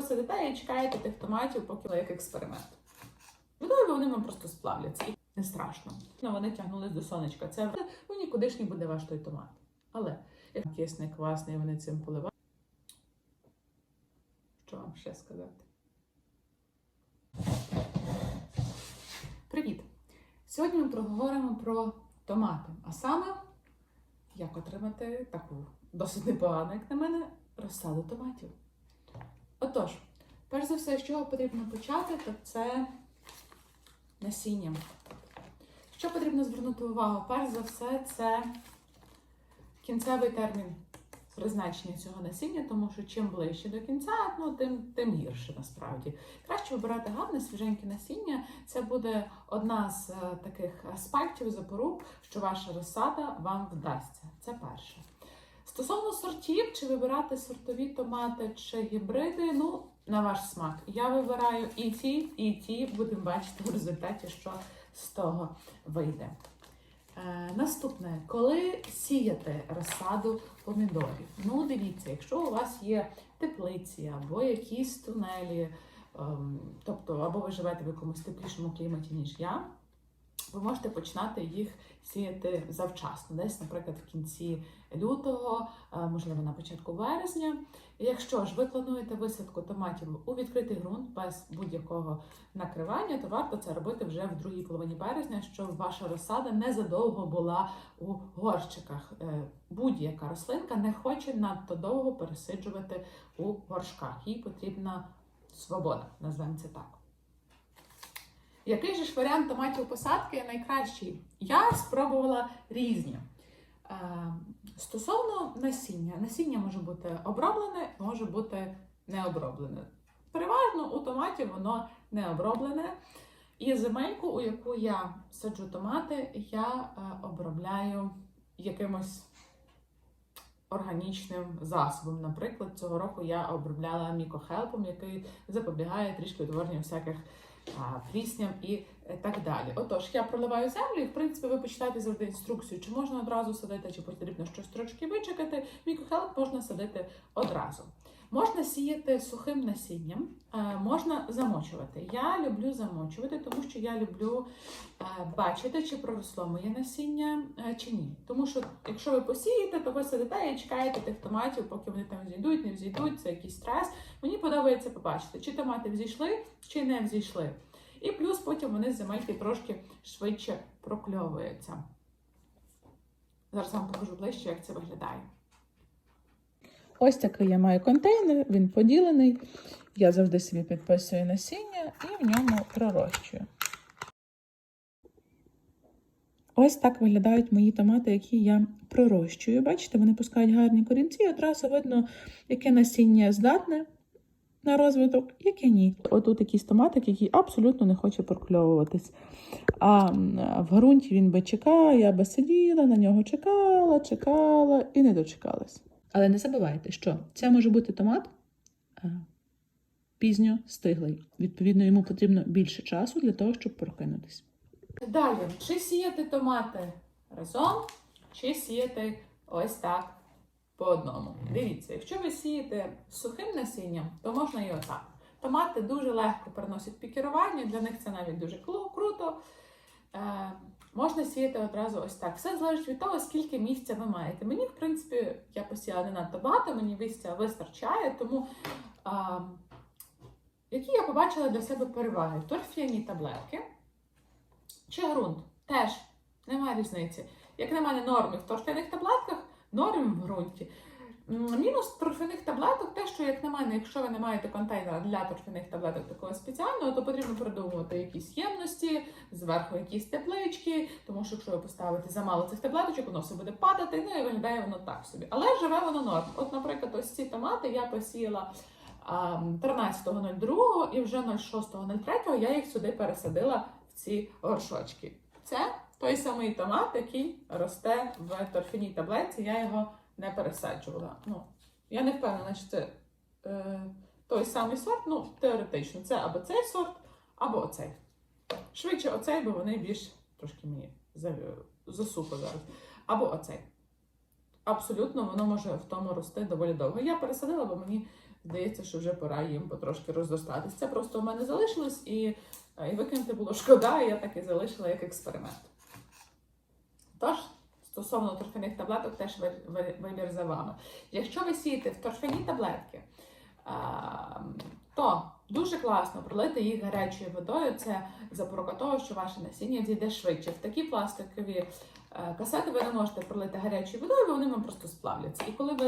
ви сидите і чекаєте тих томатів, поки як експеримент. Відомо вони вам просто сплавляться. І не страшно. Ну, вони тягнулись до сонечка. Це ну, нікудишній буде ваш той томат. Але як кисний, квасний, вони цим поливають. Що вам ще сказати? Привіт! Сьогодні ми проговоримо про томати, а саме, як отримати таку досить непогану, як на мене, розсаду томатів. Отож, перш за все, з чого потрібно почати, то це насіння. Що потрібно звернути увагу? Перш за все, це кінцевий термін призначення цього насіння, тому що чим ближче до кінця, ну, тим, тим гірше насправді. Краще обирати гарне свіженьке насіння. Це буде одна з е, таких аспектів запорук, що ваша розсада вам вдасться. Це перше. Стосовно сортів, чи вибирати сортові томати чи гібриди, ну, на ваш смак. Я вибираю і ті, і ті, будемо бачити в результаті, що з того вийде. Е, наступне, коли сіяти розсаду помідорів? Ну, дивіться, якщо у вас є теплиці або якісь тунелі, ем, тобто або ви живете в якомусь теплішому кліматі, ніж я, ви можете починати їх сіяти завчасно, десь, наприклад, в кінці лютого, е, можливо, на початку березня. Якщо ж ви плануєте висадку томатів у відкритий ґрунт без будь-якого накривання, то варто це робити вже в другій половині березня, щоб ваша розсада не задовго була у горщиках. Е, Будь-яка рослинка не хоче надто довго пересиджувати у горшках. Їй потрібна свобода, назвемо це так. Який же ж варіант томатів посадки найкращий? Я спробувала різні. Е, Стосовно насіння, насіння може бути оброблене, може бути не оброблене. Переважно у томатів воно не оброблене. І земельку, у яку я саджу томати, я е, обробляю якимось органічним засобом. Наприклад, цього року я обробляла мікохелпом, який запобігає трішки утворенню всяких плісням і е, так далі. Отож, я проливаю землю, і в принципі ви почитаєте завжди інструкцію, чи можна одразу садити, чи потрібно щось трошки вичекати. Мікохелп можна садити одразу. Можна сіяти сухим насінням, е, можна замочувати. Я люблю замочувати, тому що я люблю е, бачити, чи проросло моє насіння е, чи ні. Тому що якщо ви посієте, то ви сидите і чекаєте тих томатів, поки вони там взійдуть, не взійдуть, це якийсь стрес. Мені подобається побачити, чи томати взійшли, чи не взійшли. І плюс потім вони з земельки трошки швидше прокльовуються. Зараз вам покажу ближче, як це виглядає. Ось такий я маю контейнер, він поділений. Я завжди собі підписую насіння і в ньому пророщую. Ось так виглядають мої томати, які я пророщую. Бачите, вони пускають гарні корінці, і одразу видно, яке насіння здатне на розвиток, яке ні. Отут якийсь томатик, який абсолютно не хоче прокльовуватись. А в ґрунті він би чекав, я би сиділа, на нього чекала, чекала і не дочекалась. Але не забувайте, що це може бути томат е, пізньо стиглий. Відповідно, йому потрібно більше часу для того, щоб прокинутись. Далі, чи сіяти томати разом, чи сіяти ось так по одному. Дивіться, якщо ви сієте сухим насінням, то можна і отак. Томати дуже легко переносять пікірування, для них це навіть дуже круто. Можна сіяти одразу ось так. Все залежить від того, скільки місця ви маєте. Мені, в принципі, я посіяла не надто багато, мені місця вистачає, тому а, які я побачила для себе переваги? Торф'яні таблетки чи ґрунт. Теж немає різниці. Як на мене, норми в торф'яних таблетках, норм в ґрунті. Мінус торфяних таблеток, те, що, як на мене, якщо ви не маєте контейнера для торфяних таблеток такого спеціального, то потрібно придумувати якісь ємності, зверху якісь теплички, тому що якщо ви поставите замало цих таблеточок, воно все буде падати, ну і виглядає воно так собі. Але живе воно норм. От, наприклад, ось ці томати я посіяла 13.02 і вже 06.03 я їх сюди пересадила в ці горшочки. Це той самий томат, який росте в торфяній таблетці, я його не пересаджувала. Ну, я не впевнена, що це е, той самий сорт. Ну, теоретично, це або цей сорт, або оцей. Швидше оцей, бо вони більш трошки мені засухо зараз. Або оцей. Абсолютно, воно може в тому рости доволі довго. Я пересадила, бо мені здається, що вже пора їм потрошки роздостатись. Це просто у мене залишилось і, е, і викинути було шкода, і я так і залишила як експеримент. Тож, стосовно торфяних таблеток, теж ви- ви- вибір за вами. Якщо ви сієте в торфяні таблетки, то дуже класно пролити їх гарячою водою. Це запорука того, що ваше насіння зійде швидше. В такі пластикові е, касети ви не можете пролити гарячою водою, бо вони вам просто сплавляться. І коли ви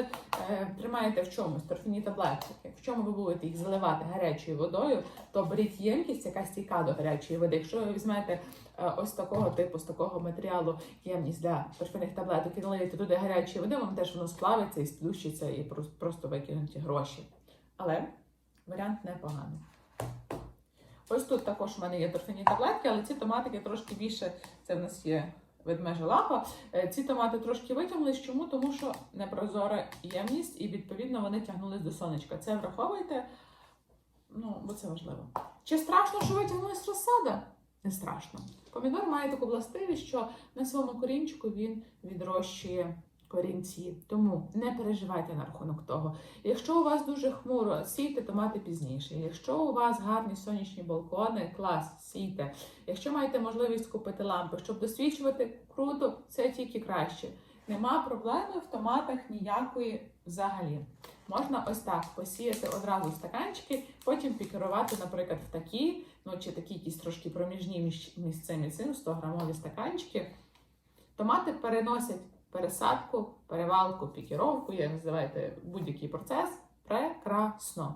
е, тримаєте в чомусь торфяні таблетки, в чому ви будете їх заливати гарячою водою, то беріть ємкість, яка стійка до гарячої води. Якщо ви візьмете е, ось такого типу, з такого матеріалу ємність для торфяних таблеток і налиєте туди гарячої води, вам теж воно сплавиться і сплющиться, і просто викинуті гроші. Але варіант непоганий. Ось тут також у мене є торфяні таблетки, але ці томатики трошки більше. Це в нас є ведмежа лапа. Е, Ці томати трошки витягнулись. Чому? Тому що непрозора ємність, і відповідно вони тягнулись до сонечка. Це враховуйте, ну, бо це важливо. Чи страшно, що витягнулась розсада? Не страшно. Помідор має таку властивість, що на своєму корінчику він відрощує корінці. Тому не переживайте на рахунок того. Якщо у вас дуже хмуро, сійте томати пізніше. Якщо у вас гарні сонячні балкони, клас, сійте. Якщо маєте можливість купити лампи, щоб досвідчувати круто, це тільки краще. Нема проблеми в томатах ніякої взагалі. Можна ось так посіяти одразу стаканчики, потім пікерувати, наприклад, в такі, ну чи такі якісь трошки проміжні між, між цим і цим 100 грамові стаканчики. Томати переносять пересадку, перевалку, пікіровку, як називаєте будь-який процес, прекрасно.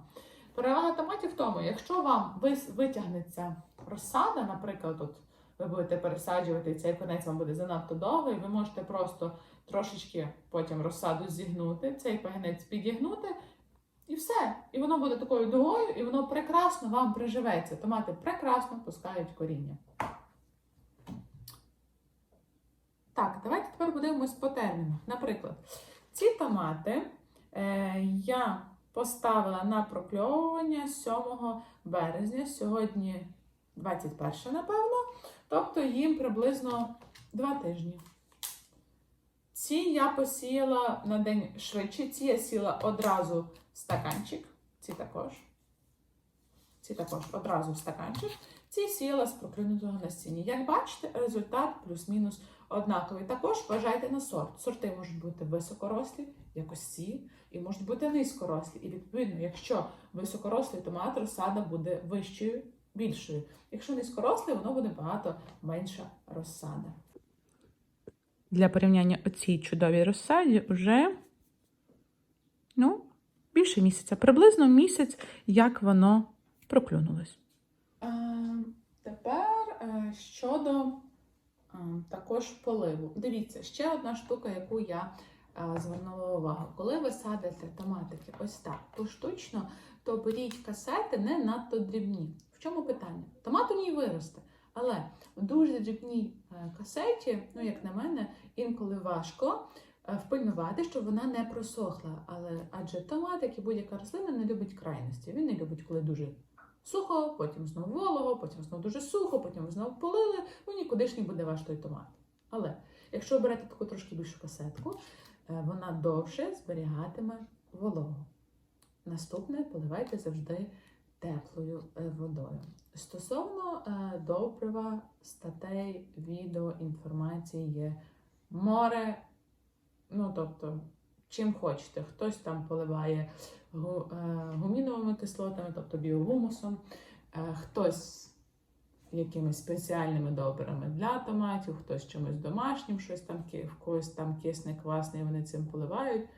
Перевага томатів в тому, якщо вам витягнеться розсада, наприклад, от ви будете пересаджувати, і цей конець вам буде занадто довгий, ви можете просто трошечки потім розсаду зігнути, цей пагінець підігнути, і все. І воно буде такою дугою, і воно прекрасно вам приживеться. Томати прекрасно пускають коріння. Так, давайте тепер подивимось по термінах. Наприклад, ці томати е, я поставила на прокльовування 7 березня, сьогодні 21, напевно, тобто їм приблизно 2 тижні. Ці я посіяла на день швидше, ці я сіла одразу в стаканчик, ці також. Ці також одразу в стаканчик. Ці сіяла з проклюнутого насіння. Як бачите, результат плюс-мінус однаковий. Також вважайте на сорт. Сорти можуть бути високорослі, як ось ці, і можуть бути низькорослі. І відповідно, якщо високорослий томат, розсада буде вищою, більшою. Якщо низькорослий, воно буде багато менша розсада. Для порівняння оцій чудовій розсаді вже ну, більше місяця. Приблизно місяць, як воно проклюнулось. Е, Тепер е, щодо також поливу. Дивіться, ще одна штука, яку я е, звернула увагу. Коли ви садите томатики ось так поштучно, то беріть касети не надто дрібні. В чому питання? Томат у ній виросте. Але в дуже дрібній е, касеті, ну як на мене, інколи важко е, впильнувати, щоб вона не просохла. Але адже томат, як і будь-яка рослина, не любить крайності. Він не любить, коли дуже сухо, потім знову волого, потім знову дуже сухо, потім знову полили, ну нікудишній буде ваш той томат. Але якщо берете таку трошки більшу касетку, е, вона довше зберігатиме вологу. Наступне поливайте завжди теплою е, водою. Стосовно е, добрива, статей, відео, інформації є море. Ну, тобто, чим хочете. Хтось там поливає гуміновими кислотами, тобто біогумусом, е, хтось якимись спеціальними добрами для томатів, хтось чимось домашнім, щось там в когось там кисне, квасне, вони цим поливають.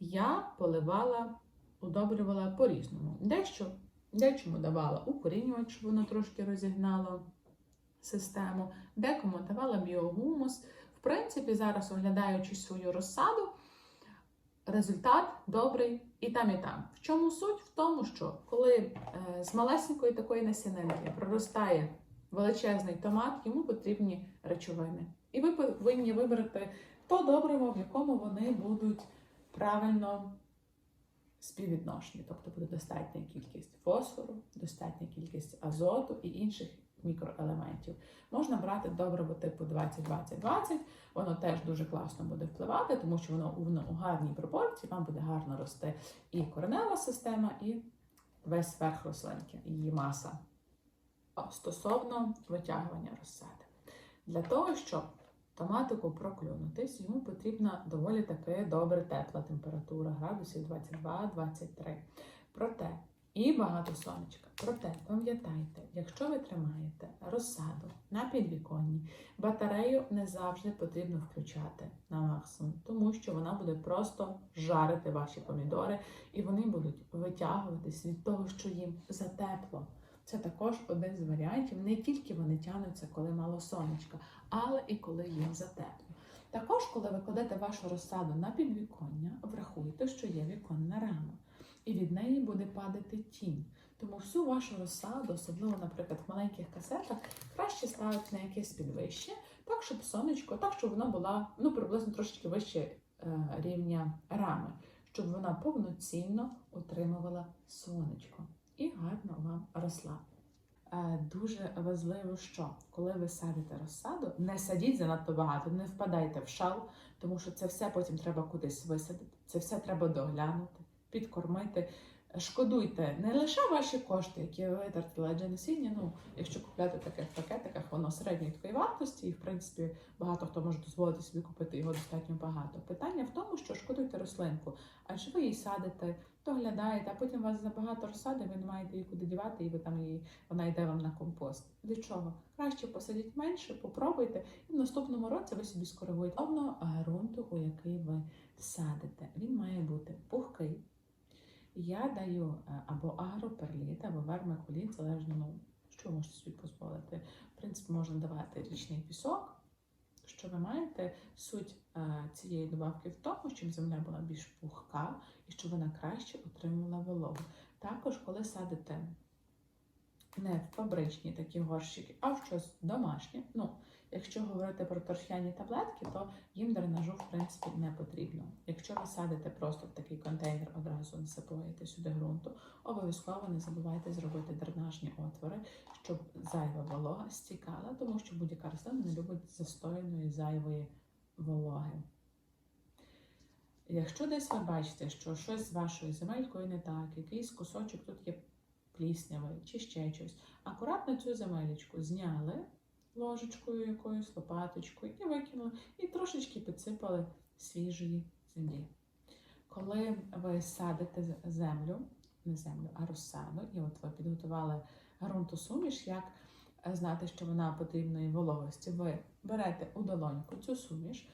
Я поливала, удобрювала по-різному. Дещо, дечому давала укорінювач, щоб воно трошки розігнало систему, декому давала біогумус. В принципі, зараз, оглядаючи свою розсаду, результат добрий і там, і там. В чому суть? В тому, що коли е, з малесенької такої насінинки проростає величезний томат, йому потрібні речовини. І ви повинні вибрати то добриво, в якому вони будуть правильно співвідношені. Тобто буде достатня кількість фосфору, достатня кількість азоту і інших мікроелементів. Можна брати добриво типу 20-20-20, воно теж дуже класно буде впливати, тому що воно, воно у гарній пропорції, вам буде гарно рости і коренева система, і весь верх рослинки, її маса. Стосовно витягування розсади. Для того, щоб томатику проклюнутись, йому потрібна доволі таки добре тепла температура, градусів 22-23. Проте і багато сонечка. Проте пам'ятайте, якщо ви тримаєте розсаду на підвіконні, батарею не завжди потрібно включати на максимум, тому що вона буде просто жарити ваші помідори, і вони будуть витягуватись від того, що їм затепло. Це також один з варіантів. Не тільки вони тягнуться, коли мало сонечка, але і коли їм затепло. Також, коли ви кладете вашу розсаду на підвіконня, врахуйте, що є віконна рама, і від неї буде падати тінь. Тому всю вашу розсаду, особливо, наприклад, в маленьких касетах, краще ставити на якесь підвище, так, щоб сонечко, так, щоб вона була ну, приблизно трошечки вище е, рівня рами, щоб вона повноцінно отримувала сонечко і гарно вам росла. Е, Дуже важливо, що коли ви садите розсаду, не садіть занадто багато, не впадайте в шал, тому що це все потім треба кудись висадити, це все треба доглянути, підкормити. Шкодуйте не лише ваші кошти, які ви витратили, адже насіння, ну, якщо купляти в таких пакетиках, воно середньої такої вартості, і в принципі багато хто може дозволити собі купити його достатньо багато. Питання в тому, що шкодуйте рослинку, адже ви її садите, доглядаєте, а потім у вас забагато розсади, ви не маєте її куди дівати, і ви там її вона йде вам на компост. Для чого? Краще посадіть менше, попробуйте, і в наступному році ви собі скоригуєте Одно ґрунту, у який ви садите. Він має бути пухкий. Я даю е, або агроперліт, або вермикуліт, залежно, ну, що ви можете собі дозволити. В принципі, можна давати річний пісок. Що ви маєте суть е, цієї добавки в тому, щоб земля була більш пухка і щоб вона краще отримувала вологу. Також, коли садите не в фабричні такі горщики, а в щось домашнє. Ну, якщо говорити про торфяні таблетки, то їм дренажу в принципі не потрібно. Якщо ви садите просто в такий контейнер, одразу насипуєте сюди ґрунту, обов'язково не забувайте зробити дренажні отвори, щоб зайва волога стікала, тому що будь-яка рослина не любить застояної зайвої вологи. Якщо десь ви бачите, що щось з вашою земелькою не так, якийсь кусочок тут є пліснявий чи ще щось, акуратно цю земелечку зняли ложечкою якоюсь, лопаточкою і викинули, і трошечки підсипали свіжої землі. Коли ви садите землю, не землю, а розсаду, і от ви підготували ґрунтосуміш, як е, знати, що вона потрібної вологості, ви берете у долоньку цю суміш,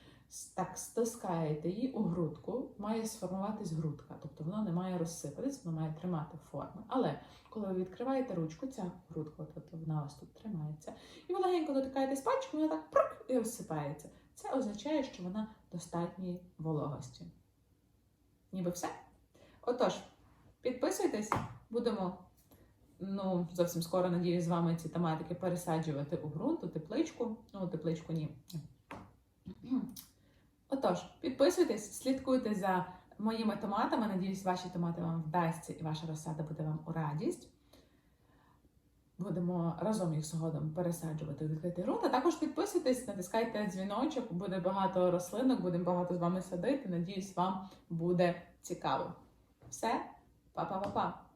так стискаєте її у грудку, має сформуватись грудка, тобто вона не має розсипатись, вона має тримати форми. Але коли ви відкриваєте ручку, ця грудка, тобто вона вас тут тримається, і ви легенько дотикаєтесь пальчиком, вона так прук і розсипається. Це означає, що вона достатньої вологості. Ніби все. Отож, підписуйтесь, будемо ну, зовсім скоро, надіюсь, з вами ці тематики пересаджувати у ґрунт, у тепличку. Ну, у тепличку ні. Отож, підписуйтесь, слідкуйте за моїми томатами. Надіюсь, ваші томати вам вдасться і ваша розсада буде вам у радість. Будемо разом їх згодом пересаджувати у відкритий ґрунт. А також підписуйтесь, натискайте дзвіночок, буде багато рослинок, будемо багато з вами садити. Надіюсь, вам буде цікаво. Все, па-па-па-па!